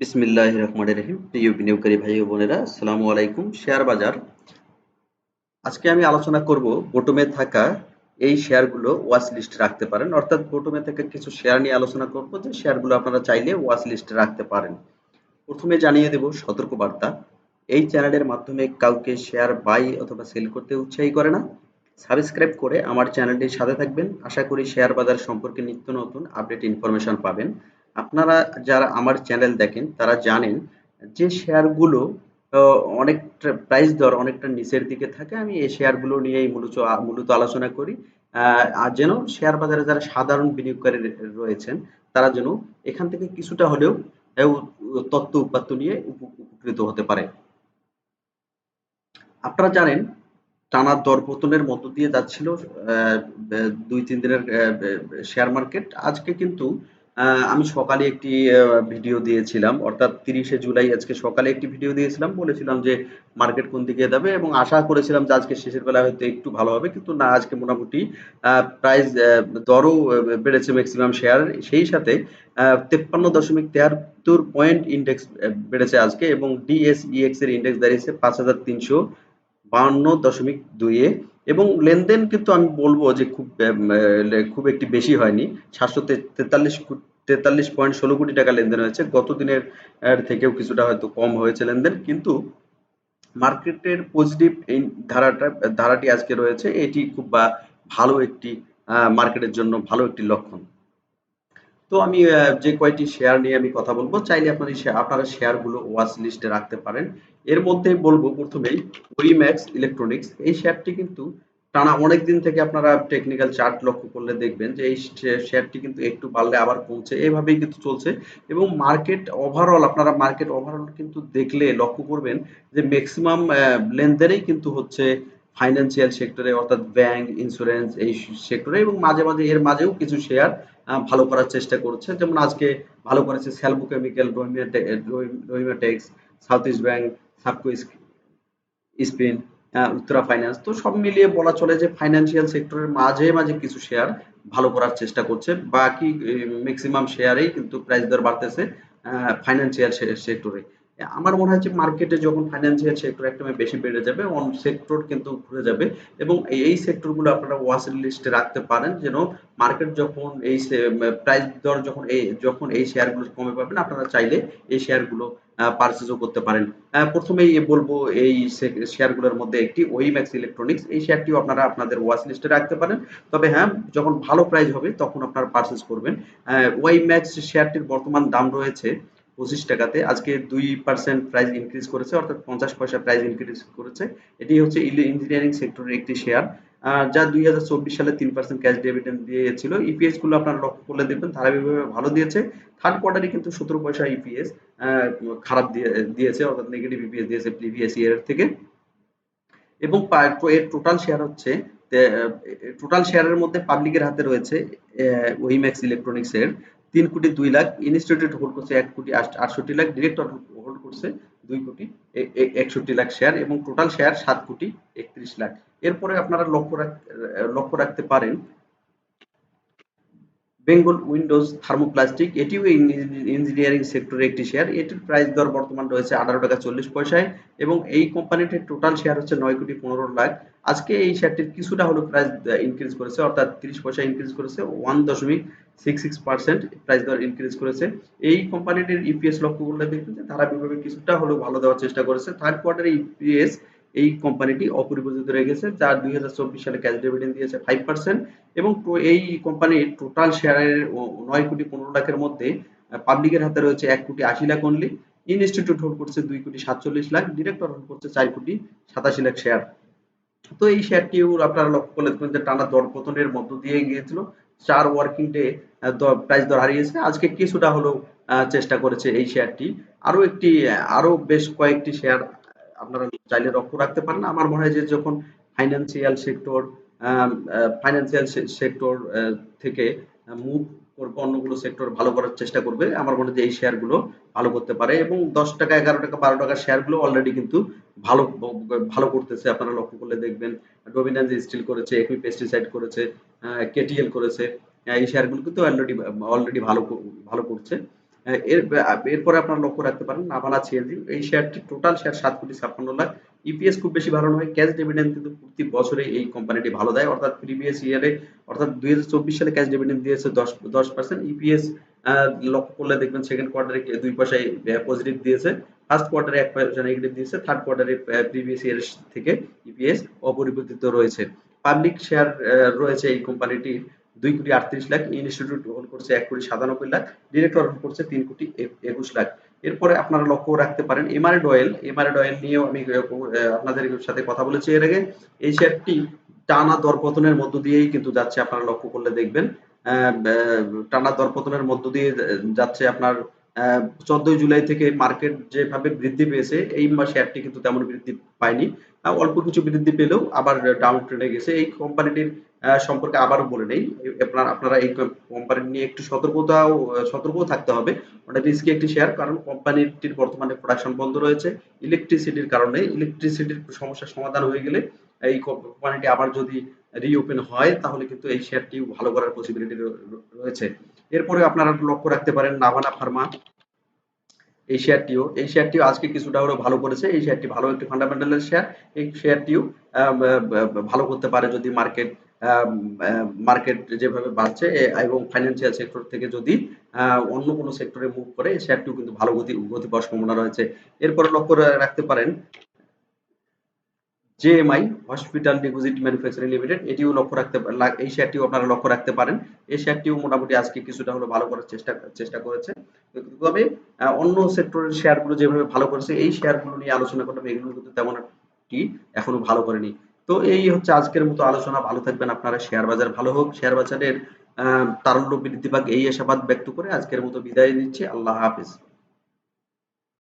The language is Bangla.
বিসমিল্লাহ রহমান রহিম। প্রিয় বিনিয়োগকারী ভাই বোনেরা, আসসালামু আলাইকুম। শেয়ার বাজার। আজকে আমি আলোচনা করব বোটমে থাকা এই শেয়ারগুলো ওয়াচ লিস্টে রাখতে পারেন। অর্থাৎ বোটমে থাকা কিছু শেয়ার নিয়ে আলোচনা করব, যে শেয়ারগুলো আপনারা চাইলে ওয়াচ লিস্টে রাখতে পারেন। প্রথমে জানিয়ে দেব সতর্ক বার্তা এই চ্যানেলের মাধ্যমে কাউকে শেয়ার বাই অথবা সেল করতে উৎসাহী করে না। সাবস্ক্রাইব করে আমার চ্যানেলটির সাথে থাকবেন। আশা করি শেয়ার বাজার সম্পর্কে নিত্য নতুন আপডেট ইনফরমেশন পাবেন। আপনারা যারা আমার চ্যানেল দেখেন, তারা জানেন যে শেয়ারগুলো অনেক প্রাইস দর অনেকটা নিচের দিকে থাকে। আমি এই শেয়ারগুলো নিয়েই মূলত মূলত আলোচনা করি। আর যেন শেয়ার বাজারে যারা সাধারণ বিনিয়োগকারী রয়েছেন, তারা যেন এখান থেকে কিছুটা হলেও তথ্য উপাত্ত নিয়ে উপকৃত হতে পারে। আপনারা জানেন, টানা দরপতনের মধ্য দিয়ে যাচ্ছিল দুই, তিন দিনের শেয়ার মার্কেট আজকে কিন্তু আমি সকালে একটি ভিডিও দিয়েছিলাম। অর্থাৎ তিরিশে জুলাই আজকে সকালে একটি ভিডিও দিয়েছিলাম। বলেছিলাম যে মার্কেট কোন দিকে যাবে এবং আশা করেছিলাম যে আজকে শেষের বেলা হয়তো একটু ভালো হবে। কিন্তু না, আজকে মোটামুটি প্রাইস দরও বেড়েছে ম্যাক্সিমাম শেয়ার সেই সাথে তেপ্পান্ন দশমিক তেহাত্তর পয়েন্ট ইন্ডেক্স বেড়েছে আজকে এবং ডিএসইএক্স এর ইন্ডেক্স দাঁড়িয়েছে পাঁচ হাজার তিনশো বাহান্ন দশমিক দুইয়ে এবং লেনদেন কিন্তু আমি বলব যে খুব খুব একটি বেশি হয়নি। সাতশো তেতাল্লিশ তেতাল্লিশ পয়েন্ট ষোলো কোটি টাকা লেনদেন হয়েছে। গত দিনের থেকেও কিছুটা হয়তো কম হয়েছে লেনদেন, কিন্তু মার্কেটের পজিটিভ এই ধারাটা, ধারাটি আজকে রয়েছে। এটি খুব ভালো একটি মার্কেটের জন্য ভালো একটি লক্ষণ। তো আমি যে কয়টি শেয়ার নিয়ে আমি কথা বলব, চাইলে আপনার আপনারা শেয়ারগুলো ওয়াচ লিস্টে রাখতে পারেন। এর মধ্যে বলব প্রথমেই ওইম্যাক্স ইলেকট্রনিক্স এই শেয়ারটি কিন্তু টানা অনেক দিন থেকে আপনারা টেকনিক্যাল চার্ট লক্ষ্য করলে দেখবেন যে এই শেয়ারটি কিন্তু একটু বাড়লে আবার কমছে। এভাবেই কিন্তু চলছে এবং মার্কেট ওভারঅল আপনারা মার্কেট ওভারঅল কিন্তু দেখলে লক্ষ্য করবেন যে ম্যাক্সিমাম লেনদেনেই কিন্তু হচ্ছে ফাইন্যান্সিয়াল সেক্টরে অর্থাৎ ব্যাংক ইন্স্যুরেন্স এই সেক্টরে এবং মাঝে মাঝে এর মাঝেও কিছু শেয়ার ভালো করার চেষ্টা করছে। যেমন আজকে ভালো করেছে Salvo chemical Rahimatex South East bank Sabco spin Uttara finance তো সব মিলিয়ে বলা চলে যে ফাইন্যান্সিয়াল সেক্টরের মাঝে মাঝে কিছু শেয়ার ভালো করার চেষ্টা করছে। বাকি ম্যাক্সিমাম শেয়ারেই কিন্তু প্রাইস দর বাড়তেছে ফাইন্যান্সিয়াল সেক্টরে আমার মনে হয় যে মার্কেটে যখন ফাইন্যান্সিয়াল সেক্টর একটা বেশি বেড়ে যাবে অন সেক্টর কিন্তু ঘুরে যাবে এবং এই সেক্টরগুলো আপনারা ওয়াচ লিস্টে রাখতে পারেন যেন মার্কেট যখন এই প্রাইস দর যখন এই যখন এই শেয়ারগুলো কমে পাবেন, আপনারা চাইলে এই শেয়ারগুলো পারচেজও করতে পারেন। প্রথমেই বলব এই শেয়ারগুলোর মধ্যে একটি ওইম্যাক্স ইলেকট্রনিক্স এই শেয়ারটিও আপনারা আপনাদের ওয়াচ লিস্টে রাখতে পারেন। তবে হ্যাঁ যখন ভালো প্রাইস হবে তখন আপনারা পারচেজ করবেন। ওয়াইম্যাক্স শেয়ারটির বর্তমান দাম রয়েছে পঁচিশ টাকাতে আজকে দুই পার্সেন্ট প্রাইস ইনক্রিজ করেছে, অর্থাৎ পঞ্চাশ পয়সা প্রাইস ইনক্রিজ করেছে। এটি হচ্ছে ইঞ্জিনিয়ারিং সেক্টরের একটি শেয়ার যা দুই হাজার চব্বিশ সালে তিন পার্সেন্ট ক্যাশ ডিভিডেন্ড দিয়েছিল। ইপিএসগুলো আপনারা লক্ষ্য করলে দেখবেন ধারাবাহিকভাবে ভালো দিয়েছে। থার্ড কোয়ার্টারে কিন্তু সতেরো পয়সা ইপিএস খারাপ দিয়েছে, অর্থাৎ নেগেটিভ ইপিএস দিয়েছে প্রিভিয়াস ইয়ার থেকে। এবং এর টোটাল শেয়ার হচ্ছে টোটাল শেয়ারের মধ্যে পাবলিকের হাতে রয়েছে ওইম্যাক্স ইলেকট্রনিক্স এর তিন কোটি দুই লাখ ইনস্টিটিউট হোল্ড করছে এক কোটি আটষট্টি লাখ, ডিরেক্টর হোল্ড করছে দুই কোটি একষট্টি লাখ শেয়ার এবং টোটাল শেয়ার সাত কোটি একত্রিশ লাখ। এরপরে আপনারা লক্ষ্য লক্ষ্য রাখতে পারেন বেঙ্গল উইন্ডোজ থার্মোপ্লাস্টিক, এটিও ইঞ্জিনিয়ারিং সেক্টরের একটি শেয়ার এটির প্রাইস দর বর্তমান রয়েছে আঠারো টাকা চল্লিশ পয়সায় এবং এই কোম্পানিটির টোটাল শেয়ার হচ্ছে নয় কোটি পনেরো লাখ। আজকে এই শেয়ারটির কিছুটা হলো প্রাইস ইনক্রিজ করেছে, অর্থাৎ তিরিশ পয়সা ইনক্রিজ করেছে ওয়ান দশমিক সিক্স সিক্স পার্সেন্ট প্রাইস দর ইনক্রিজ করেছে। এই কোম্পানিটির ইপিএস লক্ষ্য করলে দেখবেন যে ধারাবাহিকভাবে কিছুটা হলেও ভালো দেওয়ার চেষ্টা করেছে। থার্ড কোয়ার্টারে ইপিএস এই কোম্পানিটি অপরিবর্তিত রয়ে গেছে যার দুই হাজার চব্বিশ সালে ক্যাশ ডিভিডেন্ড দিয়েছে ফাইভ পার্সেন্ট এবং এই কোম্পানির টোটাল শেয়ারের নয় কোটি পনেরো লাখের মধ্যে পাবলিকের হাতে রয়েছে এক কোটি আশি লাখ অনলি ইনস্টিটিউট হোল্ড করছে দুই কোটি সাতচল্লিশ লাখ ডিরেক্টর হোল্ড করছে চার কোটি সাতাশি লাখ শেয়ার তো এই শেয়ারটিও আপনারা লক্ষ্য করলে দেখবেন যে টানা দর পতনের মধ্য দিয়ে গিয়েছিল, চার ওয়ার্কিং ডে প্রাইস দর হারিয়েছে। আজকে কিছুটা হলেও চেষ্টা করেছে এই শেয়ারটি আরও একটি আরও বেশ কয়েকটি শেয়ার আপনারা চাইলে লক্ষ্য রাখতে পারেন। আমার মনে হয় যে যখন ফাইন্যান্সিয়াল সেক্টর ফাইন্যান্সিয়াল সেক্টর থেকে মুভ করবে, অন্যগুলো সেক্টর ভালো করার চেষ্টা করবে, আমার মনে হয় এই শেয়ারগুলো ভালো করতে পারে এবং দশ টাকা, এগারো টাকা, বারো টাকার শেয়ারগুলো অলরেডি কিন্তু ভালো ভালো করতেছে। আপনারা লক্ষ্য করলে দেখবেন ডোমিনান্স স্টিল করেছে একমি পেস্টিসাইড করেছে কেটিএল করেছে, এই শেয়ারগুলো কিন্তু অলরেডি অলরেডি ভালো ভালো করছে। এর এরপরে আপনারা লক্ষ্য রাখতে পারেন নাভানা সিএনজি এই শেয়ারটি টোটাল শেয়ার সাত কোটি ছাপ্পান্ন লাখ। ইপিএস খুব বেশি ভালো নয় ক্যাশ ডিভিডেন্ড কিন্তু প্রতি বছরে এই কোম্পানিটি ভালো দেয়। অর্থাৎ প্রিভিয়াস ইয়ারে অর্থাৎ দুই হাজার চব্বিশ সালে ক্যাশ ডিভিডেন্ড দিয়েছে দশ দশ পার্সেন্ট ইপিএস লক্ষ্য করলে দেখবেন সেকেন্ড কোয়ার্টারে দুই পয়সায় পজিটিভ দিয়েছে। ফার্স্ট কোয়ার্টারে এক পয়সা নেগেটিভ দিয়েছে। থার্ড কোয়ার্টারে প্রিভিয়াস ইয়ার থেকে ইপিএস অপরিবর্তিত রয়েছে। পাবলিক শেয়ার রয়েছে এই কোম্পানিটির দুই কোটি আটত্রিশ লাখ ইনস্টিটিউট হোল্ড করছে এক কোটি সাতানব্বই লাখ ডিরেক্টর হোল্ড করছে তিন কোটি একুশ লাখ। এরপরে আপনারা লক্ষ্য রাখতে পারেন এমআরএড অয়েল এমআরএড ডয়েল নিয়েও আমি আপনাদের সাথে কথা বলেছি এর আগে। এই শেয়ারটি টানা দরপতনের মধ্য দিয়েই কিন্তু যাচ্ছে, আপনারা লক্ষ্য করলে দেখবেন। টানা দরপতনের মধ্য দিয়ে যাচ্ছে আপনার চোদ্দই জুলাই থেকে মার্কেট যেভাবে বৃদ্ধি পেয়েছে, এই শেয়ারটি কিন্তু তেমন বৃদ্ধি পায়নি। অল্প কিছু বৃদ্ধি পেলেও আবার ডাউন ট্রেনে গেছে। এই কোম্পানিটির সম্পর্কে আবারও বলে নেই। আপনারা এই কোম্পানি নিয়ে একটু সতর্কতাও, সতর্কও থাকতে হবে। ওটা রিস্কি একটি শেয়ার কারণ কোম্পানিটির বর্তমানে প্রোডাকশন বন্ধ রয়েছে। ইলেকট্রিসিটির কারণে ইলেকট্রিসিটির সমস্যার সমাধান হয়ে গেলে এই কোম্পানিটি আবার যদি রিওপেন হয়, তাহলে কিন্তু এই শেয়ারটি ভালো করার পসিবিলিটি রয়েছে। এরপরে আপনারা লক্ষ্য রাখতে পারেন নাভানা ফার্মা এই শেয়ারটিও এই শেয়ারটিও আজকে কিছুটা হলেও ভালো করেছে। এই শেয়ারটি ভালো একটি ফান্ডামেন্টালের শেয়ার এই শেয়ারটিও ভালো করতে পারে যদি মার্কেট মার্কেট যেভাবে বাড়ছে এবং ফাইন্যান্সিয়াল সেক্টর থেকে যদি অন্য কোনো সেক্টরে মুভ করে শেয়ারটিও কিন্তু ভালো গতি গতি পাওয়ার সম্ভাবনা রয়েছে। এরপরে লক্ষ্য রাখতে পারেন JMI hospital deposit manufacturing limited এটিও লক্ষ্য রাখতে এই শেয়ারটিও আপনারা লক্ষ্য রাখতে পারেন। এই শেয়ারটিও মোটামুটি আজকে কিছুটা হলো ভালো করার চেষ্টা চেষ্টা করেছে। তবে অন্য সেক্টরের শেয়ারগুলো যেভাবে ভালো করেছে, এই শেয়ারগুলো নিয়ে আলোচনা করলাম এগুলো কিন্তু তেমন একটি এখনও ভালো করেনি। তো এই হচ্ছে আজকের মতো আলোচনা। ভালো থাকবেন আপনারা। শেয়ার বাজার ভালো হোক। শেয়ার বাজারের তারল্য বৃদ্ধি পাক। এই আশাবাদ ব্যক্ত করে আজকের মতো বিদায় নিচ্ছি। আল্লাহ হাফিজ।